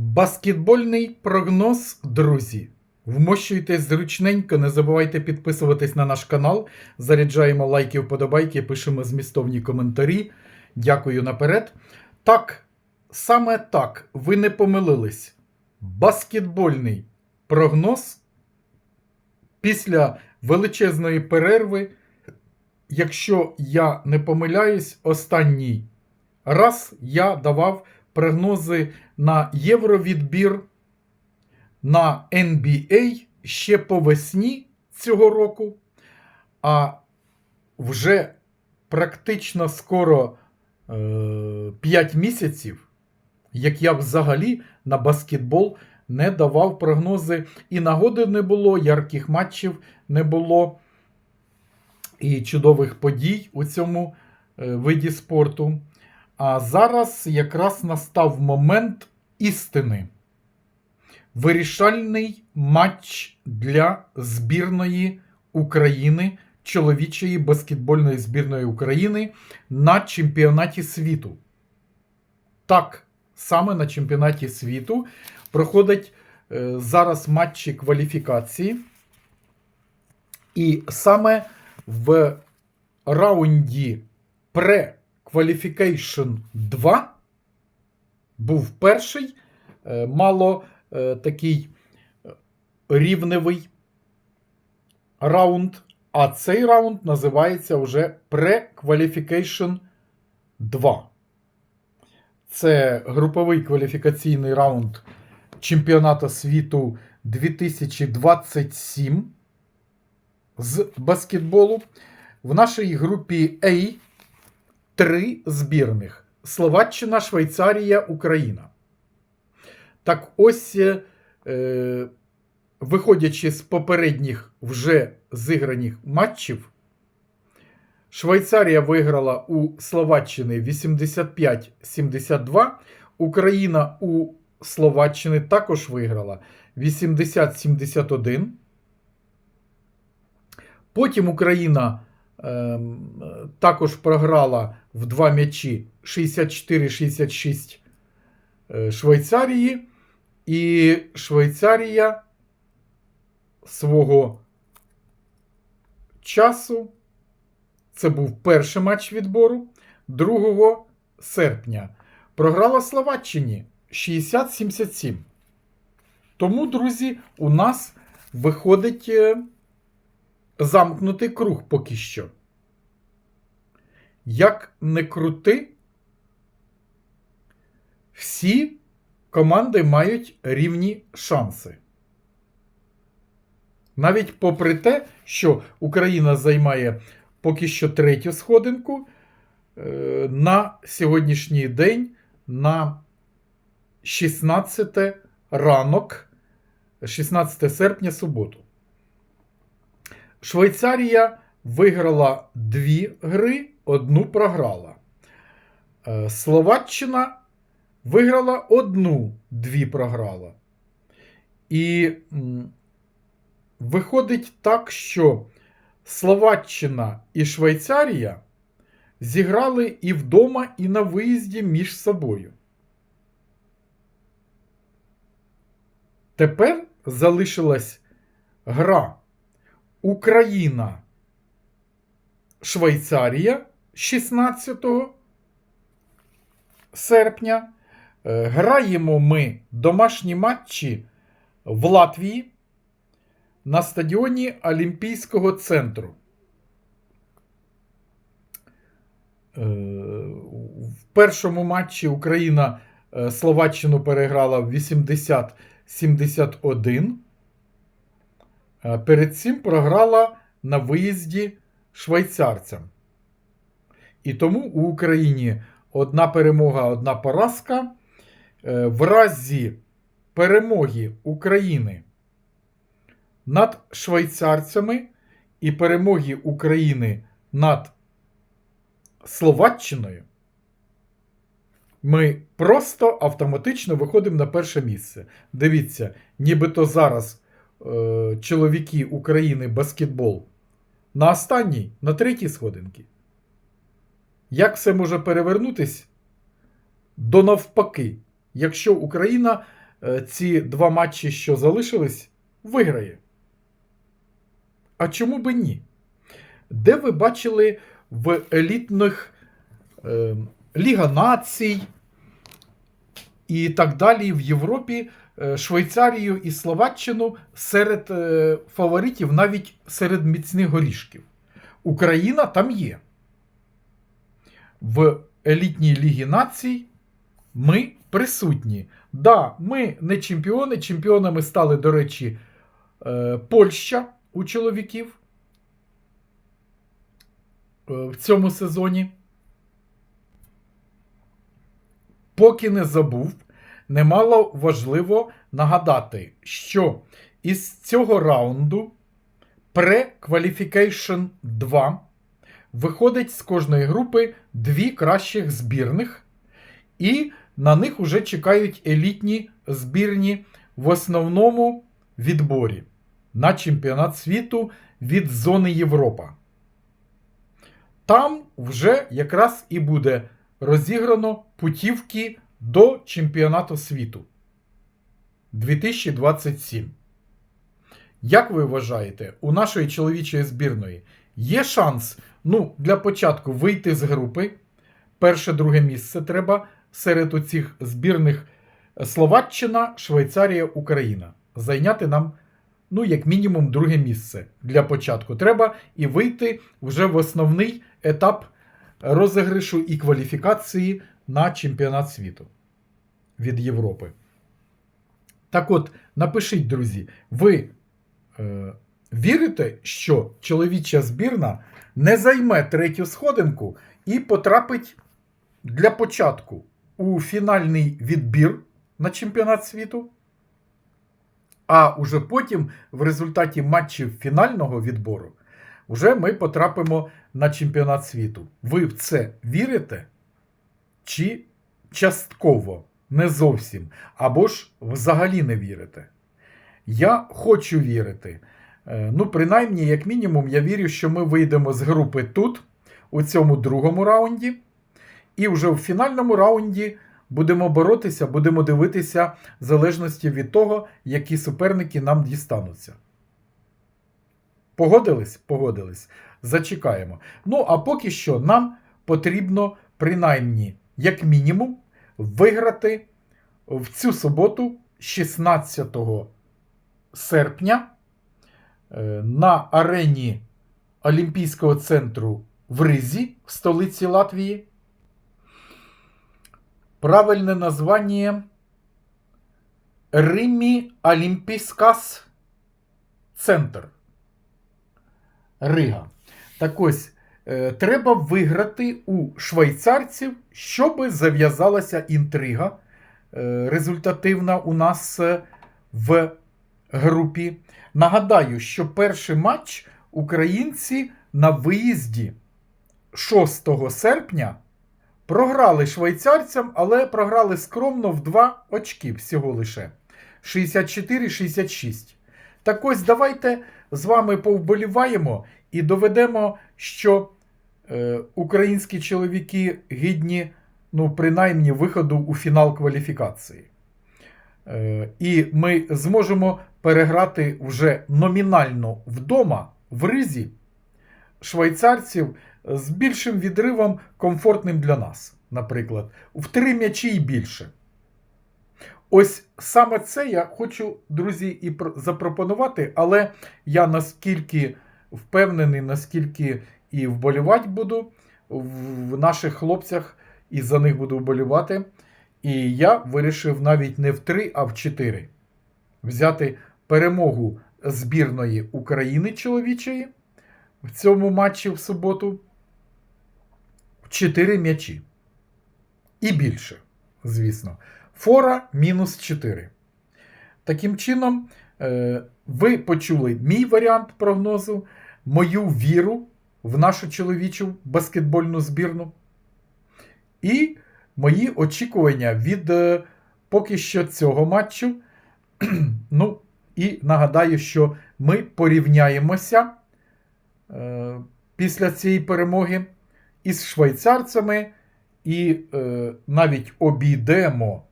Баскетбольний прогноз, друзі. Вмощуйтесь зручненько, не забувайте підписуватись на наш канал. Заряджаємо лайки, вподобайки, пишемо змістовні коментарі. Дякую наперед. Так, саме так, ви не помилились. Баскетбольний прогноз після величезної перерви. Якщо я не помиляюсь, останній раз я давав прогнози на Євровідбір на NBA ще по весні цього року, а вже практично скоро е, 5 місяців, як я взагалі на баскетбол не давав прогнози, і нагоди не було, ярких матчів не було, і чудових подій у цьому е, виді спорту. А зараз якраз настав момент істини. Вирішальний матч для збірної України, чоловічої баскетбольної збірної України на чемпіонаті світу. Так, саме на чемпіонаті світу проходять е, зараз матчі кваліфікації. І саме в раунді Pre-Qualification 2 був перший е, мало е, такий е, рівневий раунд, а цей раунд називається вже Pre-Qualification 2. Це груповий кваліфікаційний раунд чемпіонату світу 2027 з баскетболу. В нашій групі А три збірних: Словаччина, Швейцарія, Україна. Так ось, е, виходячи з попередніх вже зіграних матчів, Швейцарія виграла у Словаччини 85-72. Україна у Словаччини також виграла 80-71. Потім Україна також програла в два м'ячі 64-66 е, Швейцарії. І Швейцарія свого часу. Це був перший матч відбору 2 серпня. Програла Словаччині 60-77. Тому, друзі, у нас виходить е, замкнутий круг поки що. Як не крути, всі команди мають рівні шанси. Навіть попри те, що Україна займає поки що третю сходинку, е, на сьогоднішній день на 16 ранок, 16 серпня суботу. Швейцарія виграла дві гри, одну програла. Е, Словаччина виграла одну, дві програла. І виходить так, що Словаччина і Швейцарія зіграли і вдома, і на виїзді між собою. Тепер залишилась гра Україна Швейцарія 16 серпня. Е, Граємо ми домашні матчі в Латвії на стадіоні Олімпійського центру. Е, В першому матчі Україна е, Словаччину переграла 80-71. Е, Перед цим програла на виїзді швейцарцям. І тому у Україні одна перемога, одна поразка. Е, В разі перемоги України над швейцарцями і перемоги України над Словаччиною, ми просто автоматично виходимо на перше місце. Дивіться, нібито зараз чоловіки України баскетбол на останній, на третій сходинці. Як все може перевернутись до навпаки, якщо Україна е, ці два матчі, що залишились, виграє. А чому би ні? Де ви бачили в елітних е, Ліга націй і так далі в Європі е, Швейцарію і Словаччину серед е, фаворитів, навіть серед міцних горішків. Україна там є. В елітній Лігі націй ми присутні. Да, ми не чемпіони. Чемпіонами стали, до речі, е, Польща у чоловіків е, в цьому сезоні. Поки не забув, немало важливо нагадати, що із цього раунду Pre-Qualification 2 виходить з кожної групи дві кращих збірних, і на них уже чекають елітні збірні в основному відборі на чемпіонат світу від зони Європа. Там вже якраз і буде розіграно путівки до чемпіонату світу 2027. Як ви вважаєте, у нашої чоловічої збірної є шанс ну, для початку вийти з групи? Перше, друге місце треба серед оцих збірних Словаччина, Швейцарія, Україна. Зайняти нам, ну, як мінімум, друге місце для початку. Треба і вийти вже в основний етап розіграшу і кваліфікації на чемпіонат світу від Європи. Так от, напишіть, друзі, ви е, вірите, що чоловіча збірна не займе третю сходинку і потрапить для початку у фінальний відбір на чемпіонат світу? А уже потім, в результаті матчів фінального відбору, вже ми потрапимо на чемпіонат світу. Ви в це вірите? Чи частково, не зовсім, або ж взагалі не вірите? Я хочу вірити. Е, Ну, принаймні, як мінімум, я вірю, що ми вийдемо з групи тут, у цьому другому раунді, і вже в фінальному раунді будемо боротися, будемо дивитися в залежності від того, які суперники нам дістануться. Погодились? Погодились. Зачекаємо. Ну, а поки що нам потрібно, принаймні, як мінімум, виграти в цю суботу, 16 серпня, е, на арені Олімпійського центру в Ризі, в столиці Латвії. Правильне названня Римі Олімпійскас Центр. Рига. Так ось, треба виграти у швейцарців, щоб зав'язалася інтрига е, результативна у нас е, в групі. Нагадаю, що перший матч українці на виїзді 6 серпня програли швейцарцям, але програли скромно в 2 очки всього лише 64-66. Так ось давайте з вами повболіваємо і доведемо, що е, українські чоловіки гідні, ну, принаймні, виходу у фінал кваліфікації. Е, і ми зможемо переграти вже номінально вдома в ризі швейцарців з більшим відривом, комфортним для нас, наприклад, в три м'ячі і більше. Ось саме це я хочу, друзі, і запропонувати, але я наскільки впевнений, наскільки і вболівати буду в наших хлопцях, і за них буду вболівати. І я вирішив навіть не в 3, а в 4 взяти перемогу збірної України чоловічої в цьому матчі в суботу в 4 м'ячі. І більше, звісно. Фора мінус 4. Таким чином, е, ви почули мій варіант прогнозу, мою віру в нашу чоловічу баскетбольну збірну. І мої очікування від е, поки що цього матчу. ну, і нагадаю, що ми порівняємося е, після цієї перемоги із швейцарцями і е, навіть обійдемо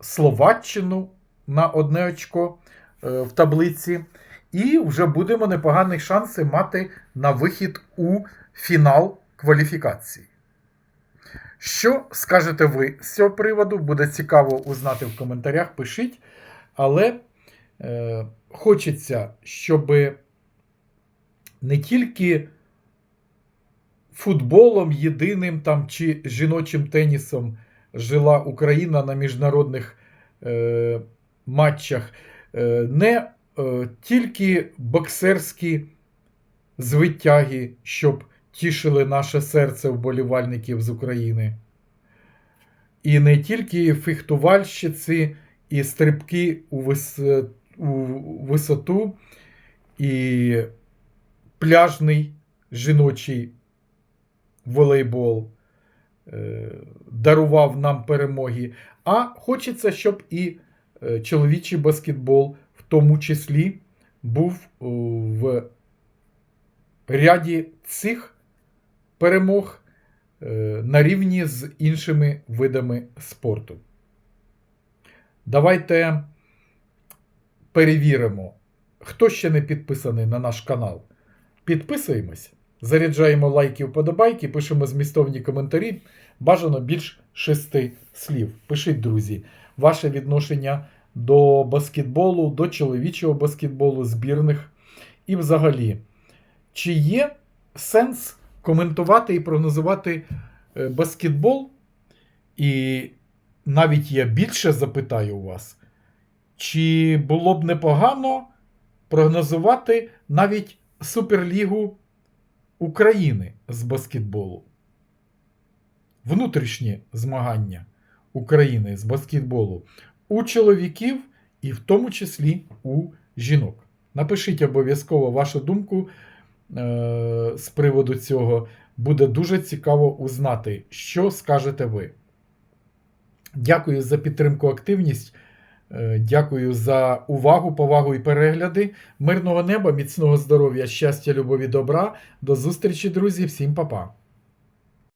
Словаччину на одне очко е, в таблиці. І вже будемо непогані шанси мати на вихід у фінал кваліфікації. Що скажете ви з цього приводу? Буде цікаво узнати в коментарях, пишіть. Але е, хочеться, щоб не тільки футболом єдиним там чи жіночим тенісом жила Україна на міжнародних е, матчах, е, не тільки боксерські звитяги, щоб тішили наше серце вболівальників з України. І не тільки фехтувальщиці і стрибки у, вис... у висоту, і пляжний жіночий волейбол е, дарував нам перемоги. А хочеться, щоб і е, чоловічий баскетбол тому числі був е, в ряді цих перемог е, на рівні з іншими видами спорту. Давайте перевіримо, хто ще не підписаний на наш канал. Підписуємось, заряджаємо лайки, вподобайки, пишемо змістовні коментарі. Бажано більш шести слів. Пишіть, друзі, ваше відношення до баскетболу, до чоловічого баскетболу, збірних. І взагалі, чи є сенс коментувати і прогнозувати е, баскетбол? І навіть я більше запитаю у вас, чи було б непогано прогнозувати навіть Суперлігу України з баскетболу? Внутрішні змагання України з баскетболу у чоловіків і в тому числі у жінок. Напишіть обов'язково вашу думку е- з приводу цього. Буде дуже цікаво узнати, що скажете ви. Дякую за підтримку, активність. Е, Дякую за увагу, повагу і перегляди. Мирного неба, міцного здоров'я, щастя, любові, добра. До зустрічі, друзі. Всім па-па.